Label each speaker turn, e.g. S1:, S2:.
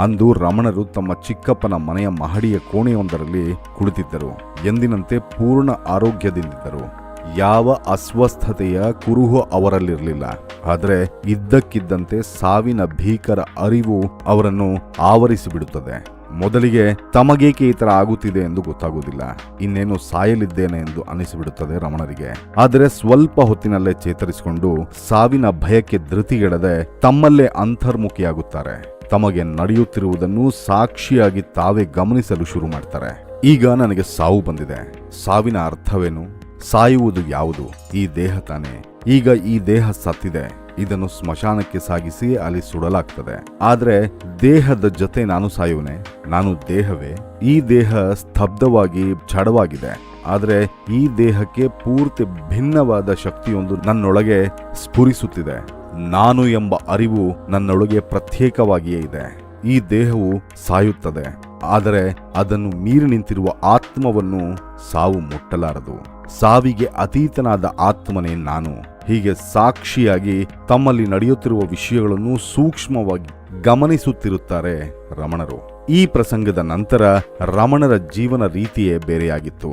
S1: ಅಂದು ರಮಣರು ತಮ್ಮ ಚಿಕ್ಕಪ್ಪನ ಮನೆಯ ಮಹಡಿಯ ಕೋಣೆಯೊಂದರಲ್ಲಿ ಕುಳಿತಿದ್ದರು. ಎಂದಿನಂತೆ ಪೂರ್ಣ ಆರೋಗ್ಯದಿಂದಿದ್ದರು. ಯಾವ ಅಸ್ವಸ್ಥತೆಯ ಕುರುಹು ಅವರಲ್ಲಿರಲಿಲ್ಲ. ಆದರೆ ಇದ್ದಕ್ಕಿದ್ದಂತೆ ಸಾವಿನ ಭೀಕರ ಅರಿವು ಅವರನ್ನು ಆವರಿಸಿಬಿಡುತ್ತದೆ. ಮೊದಲಿಗೆ ತಮಗೇಕೆ ಈ ತರ ಆಗುತ್ತಿದೆ ಎಂದು ಗೊತ್ತಾಗುವುದಿಲ್ಲ. ಇನ್ನೇನು ಸಾಯಲಿದ್ದೇನೆ ಎಂದು ಅನಿಸಿಬಿಡುತ್ತದೆ ರಮಣರಿಗೆ. ಆದರೆ ಸ್ವಲ್ಪ ಹೊತ್ತಿನಲ್ಲೇ ಚೇತರಿಸಿಕೊಂಡು ಸಾವಿನ ಭಯಕ್ಕೆ ಧೃತಿಗೆಡದೆ ತಮ್ಮಲ್ಲೇ ಅಂತರ್ಮುಖಿಯಾಗುತ್ತಾರೆ. ತಮಗೆ ನಡೆಯುತ್ತಿರುವುದನ್ನು ಸಾಕ್ಷಿಯಾಗಿ ತಾವೇ ಗಮನಿಸಲು ಶುರು ಮಾಡ್ತಾರೆ. ಈಗ ನನಗೆ ಸಾವು ಬಂದಿದೆ. ಸಾವಿನ ಅರ್ಥವೇನು? ಸಾಯುವುದು ಯಾವುದು? ಈ ದೇಹ ತಾನೇ. ಈಗ ಈ ದೇಹ ಸತ್ತಿದೆ. ಇದನ್ನು ಸ್ಮಶಾನಕ್ಕೆ ಸಾಗಿಸಿ ಅಲ್ಲಿ ಸುಡಲಾಗ್ತದೆ. ಆದರೆ ದೇಹದ ಜೊತೆ ನಾನು ಸಾಯುವನೆ? ನಾನು ದೇಹವೇ? ಈ ದೇಹ ಸ್ತಬ್ಧವಾಗಿ ಜಡವಾಗಿದೆ ಆದರೆ ಈ ದೇಹಕ್ಕೆ ಪೂರ್ತಿ ಭಿನ್ನವಾದ ಶಕ್ತಿಯೊಂದು ನನ್ನೊಳಗೆ ಸ್ಫುರಿಸುತ್ತಿದೆ. ನಾನು ಎಂಬ ಅರಿವು ನನ್ನೊಳಗೆ ಪ್ರತ್ಯೇಕವಾಗಿಯೇ ಇದೆ. ಈ ದೇಹವು ಸಾಯುತ್ತದೆ. ಆದರೆ ಅದನ್ನು ಮೀರಿ ನಿಂತಿರುವ ಆತ್ಮವನ್ನು ಸಾವು ಮುಟ್ಟಲಾರದು. ಸಾವಿಗೆ ಅತೀತನಾದ ಆತ್ಮನೇ ನಾನು. ಹೀಗೆ ಸಾಕ್ಷಿಯಾಗಿ ತಮ್ಮಲ್ಲಿ ನಡೆಯುತ್ತಿರುವ ವಿಷಯಗಳನ್ನು ಸೂಕ್ಷ್ಮವಾಗಿ ಗಮನಿಸುತ್ತಿರುತ್ತಾರೆ ರಮಣರು. ಈ ಪ್ರಸಂಗದ ನಂತರ ರಮಣರ ಜೀವನ ರೀತಿಯೇ ಬೇರೆಯಾಗಿತ್ತು.